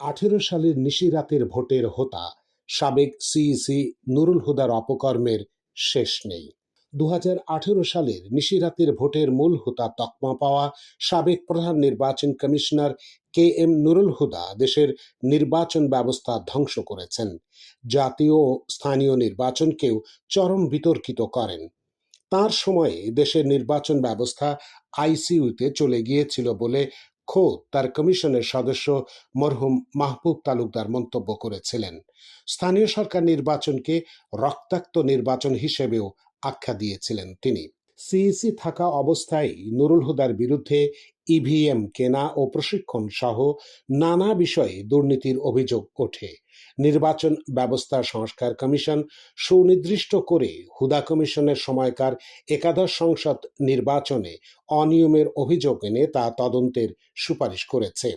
আঠেরো সালের নিশিরাতের ভোটের হোতা সাবেক সিইসি নুরুল হুদার অপকর্মের শেষ নেই। দু সালের নিশিরাতের ভোটের মূল হোতা তকমা পাওয়া সাবেক প্রধান নির্বাচন commissioner K M Nurul Huda দেশের নির্বাচন ব্যবস্থা ধ্বংস করেছেন। জাতীয় ও স্থানীয় নির্বাচনকেও চরম বিতর্কিত করেন। তার সময়ে দেশের নির্বাচন ব্যবস্থা আইসিইউতে চলে গিয়েছিল বলে খোদ তার কমিশনের সদস্য মরহুম মাহবুব তালুকদার মন্তব্য করেছিলেন। স্থানীয় সরকার নির্বাচনকে রক্তাক্ত নির্বাচন হিসেবেও আখ্যা দিয়েছিলেন তিনি। সিইসি থাকা অবস্থায় নুরুল হুদার বিরুদ্ধে ইভিএম, কেনা ও প্রশিক্ষণ সহ নানা বিষয়ে দুর্নীতির অভিযোগ ওঠে। নির্বাচন ব্যবস্থা সংস্কার কমিশন সুনির্দিষ্ট করে হুদা কমিশনের সময়কার একাদশ সংসদ নির্বাচনে অনিয়মের অভিযোগ এনে তা তদন্তের সুপারিশ করেছে।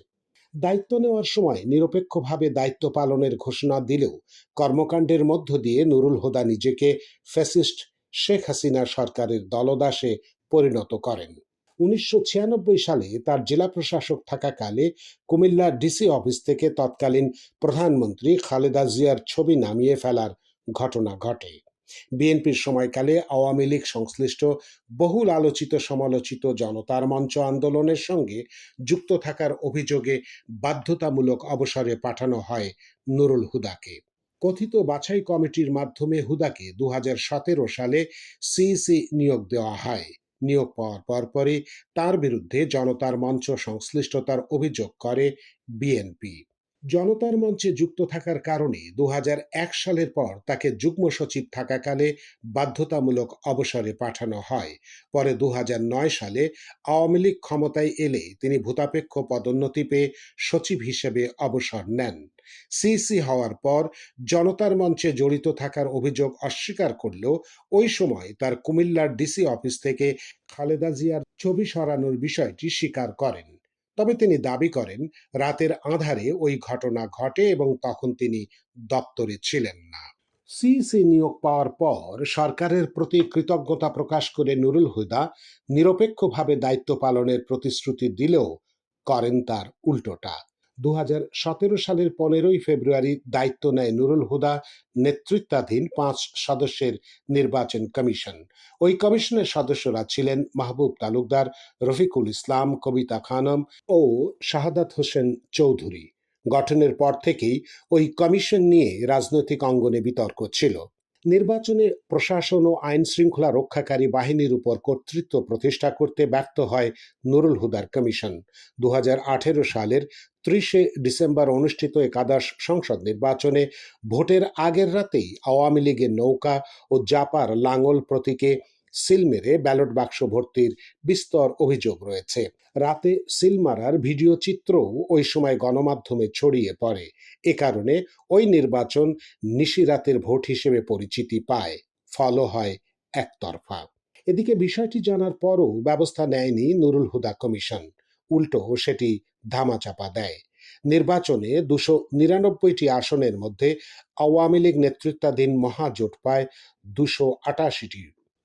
দায়িত্ব নেওয়ার সময় নিরপেক্ষভাবে দায়িত্ব পালনের ঘোষণা দিলেও কর্মকাণ্ডের মধ্য দিয়ে নুরুল হুদা নিজেকে ফ্যাসিস্ট শেখ হাসিনা সরকারের দলদাসে পরিণত করেন। উনিশশো ছিয়ানব্বই সালে তার জেলা প্রশাসক থাকাকালে কুমিল্লা ডিসি অফিস থেকে তৎকালীন প্রধানমন্ত্রী খালেদা জিয়ার ছবি নামিয়ে ফেলার ঘটনা ঘটে। বিএনপির সময়কালে আওয়ামী লীগ সংশ্লিষ্ট বহুল আলোচিত সমালোচিত জনতার মঞ্চ আন্দোলনের সঙ্গে যুক্ত থাকার অভিযোগে বাধ্যতামূলক অবসরে পাঠানো হয় নুরুল হুদাকে। কথিত বাছাই কমিটির মাধ্যমে হুদাকে দু হাজার সতেরো সালে সিইসি নিয়োগ দেওয়া হয়। নিয়োগ পাওয়ার পরপরই তার বিরুদ্ধে জনতার মঞ্চ সংশ্লিষ্টতার অভিযোগ করে বিএনপি। জনতার মঞ্চে যুক্ত থাকার কারণে দু হাজার এক সালের পর তাকে যুগ্ম সচিব থাকাকালে বাধ্যতামূলক অবসরে পাঠানো হয়। পরে দু হাজার নয় সালে আওয়ামী লীগ ক্ষমতায় এলে তিনি ভূতাপেক্ষ পদোন্নতি পেয়ে সচিব হিসেবে অবসর নেন। সিসি হওয়ার পর জনতার মঞ্চে জড়িত থাকার অভিযোগ অস্বীকার করলেও ওই সময় তার কুমিল্লার ডিসি অফিস থেকে খালেদা জিয়ার ছবি সরানোর বিষয়টি স্বীকার করেন। তবে তিনি দাবি করেন, রাতের আধারে ওই ঘটনা ঘটে এবং তখন তিনি দপ্তরে ছিলেন না। সিইসি নিয়োগ পাওয়ার পর সরকারের প্রতি কৃতজ্ঞতা প্রকাশ করে নুরুল হুদা নিরপেক্ষভাবে দায়িত্ব পালনের প্রতিশ্রুতি দিলেও করেন তার উল্টোটা। দু হাজার সতেরো সালের পনেরোই ফেব্রুয়ারি দায়িত্ব নেয় নুরুল হুদা, নেতৃত্বাধীন পাঁচ সদস্যের নির্বাচন কমিশন। ওই কমিশনের সদস্যরা ছিলেন মাহবুব তালুকদার, রফিকুল ইসলাম, কবিতা খানম ও শাহাদাত হোসেন চৌধুরী। গঠনের পর থেকেই ওই কমিশন নিয়ে রাজনৈতিক অঙ্গনে বিতর্ক ছিল। নির্বাচনে প্রশাসন ও আইন শৃঙ্খলা রক্ষাকারী বাহিনীর উপর কর্তৃত্ব প্রতিষ্ঠা করতে ব্যর্থ হয় নুরুল হুদার কমিশন। দু হাজার আঠেরো সালের ত্রিশে ডিসেম্বর অনুষ্ঠিত একাদশ সংসদ নির্বাচনে ভোটের আগের রাতেই আওয়ামী লীগের নৌকা ও জাপার লাঙ্গল প্রতীকে সিল মেরে ব্যালট বাক্স ভর্তির বিস্তর অভিযোগ রয়েছে। রাতে সিল মারার ভিডিও চিত্রও ওই সময় গণমাধ্যমে ছড়িয়ে পড়ে। এ কারণে ওই নির্বাচন নিশিরাতের ভোট হিসেবে পরিচিতি পায়। ফলো হয় একতরফা। এদিকে বিষয়টি জানার পরও ব্যবস্থা নেয়নি নুরুল হুদা কমিশন। উল্টো সেটি ধামাচাপা দেয়। নির্বাচনে দুশো নিরানব্বইটি আসনের মধ্যে আওয়ামী লীগ নেতৃত্বাধীন মহাজোট পায় দুশো আটাশিটি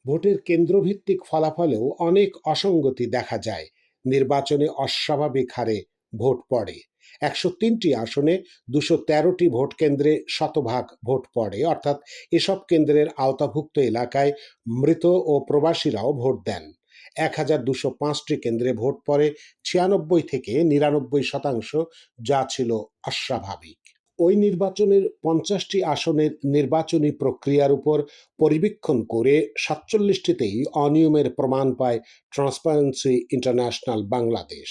ভোটের কেন্দ্রভিত্তিক ফলাফলেও অনেক অসঙ্গতি দেখা যায়। নির্বাচনে অস্বাভাবিক হারে ভোট পড়ে। একশো তিনটি আসনে দুশো তেরোটি ভোট কেন্দ্রে শতভাগ ভোট পড়ে। অর্থাৎ এসব কেন্দ্রের আওতাভুক্ত এলাকায় মৃত ও প্রবাসীরাও ভোট দেন। এক হাজার দুশো পাঁচটি কেন্দ্রে ভোট পড়ে ছিয়ানব্বই থেকে নিরানব্বই শতাংশ, যা ছিল অস্বাভাবিক। ওই নির্বাচনের পঞ্চাশটি আসনের নির্বাচনী প্রক্রিয়ার উপর পরিবীক্ষণ করে সাতচল্লিশটিতেই অনিয়মের প্রমাণ পায় ট্রান্সপারেন্সি ইন্টারন্যাশনাল বাংলাদেশ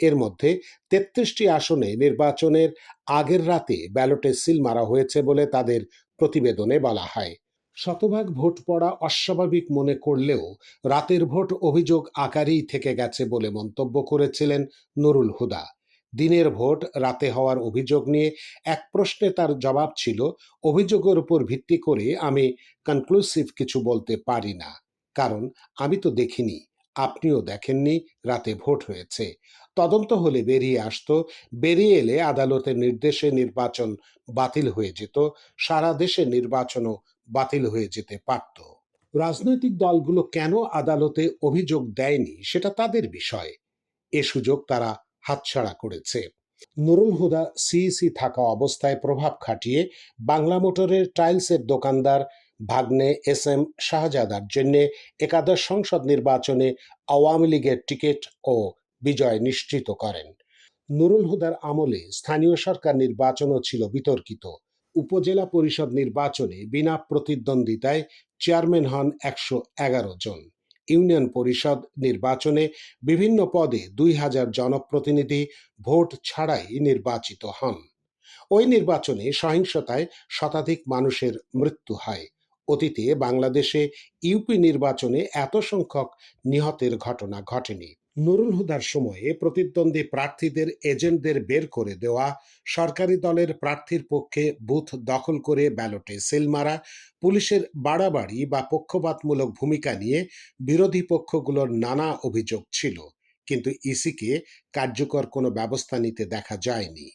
এর মধ্যে তেত্রিশটি আসনে নির্বাচনের আগের রাতে ব্যালটে সিল মারা হয়েছে বলে তাদের প্রতিবেদনে বলা হয়। শতভাগ ভোট পড়া অস্বাভাবিক মনে করলেও রাতের ভোট অভিযোগ আকারেই থেকে গেছে বলে মন্তব্য করেছিলেন নুরুল হুদা। দিনের ভোট, রাতে হওয়ার অভিযোগ নিয়ে এক প্রশ্নে তার জবাব ছিল, অভিযোগের উপর ভিত্তি করে আমি কনক্লুসিভ কিছু বলতে পারি না। কারণ আমি তো দেখিনি, আপনিও দেখেননি, রাতে ভোট হয়েছে। তদন্ত হলে বেরিয়ে আসতো, বেরিয়ে এলে আদালতের নির্দেশে নির্বাচন বাতিল হয়ে যেত, সারা দেশে নির্বাচনও বাতিল হয়ে যেতে পারত। রাজনৈতিক দলগুলো কেন আদালতে অভিযোগ দেয়নি, সেটা তাদের বিষয়। এ সুযোগ তারা হাতছাড়া করেছে। নুরুল হুদা সিইসি থাকা অবস্থায় প্রভাব খাটিয়ে বাংলা মোটরের টাইলসের দোকানদার ভাগ্নে এস এম শাহজাদার জন্য একাদশ সংসদ নির্বাচনে আওয়ামী লীগের টিকিট ও বিজয় নিশ্চিত করেন। নুরুল হুদার আমলে স্থানীয় সরকার নির্বাচনও ছিল বিতর্কিত। উপজেলা পরিষদ নির্বাচনে বিনা প্রতিদ্বন্দ্বিতায় চেয়ারম্যান হন একশো এগারো জন। ইউনিয়ন পরিষদ নির্বাচনে বিভিন্ন পদে দুই হাজার জনপ্রতিনিধি ভোট ছাড়াই নির্বাচিত হন। ওই নির্বাচনে সহিংসতায় শতাধিক মানুষের মৃত্যু হয়। অতীতে বাংলাদেশে ইউপি নির্বাচনে এত সংখ্যক নিহতের ঘটনা ঘটেনি। নুরুল হুদার সময়ে প্রতিদ্বন্দ্বী প্রার্থীদের এজেন্টদের বের করে দেওয়া সরকারি দলের প্রার্থীর পক্ষে বুথ দখল করে ব্যালটে সেল মারা, পুলিশের বাড়াবাড়ি বা পক্ষপাতমূলক ভূমিকা নিয়ে বিরোধী পক্ষগুলোর নানা অভিযোগ ছিল। কিন্তু ইসিকে কার্যকর কোনো ব্যবস্থা নিতে দেখা যায়নি।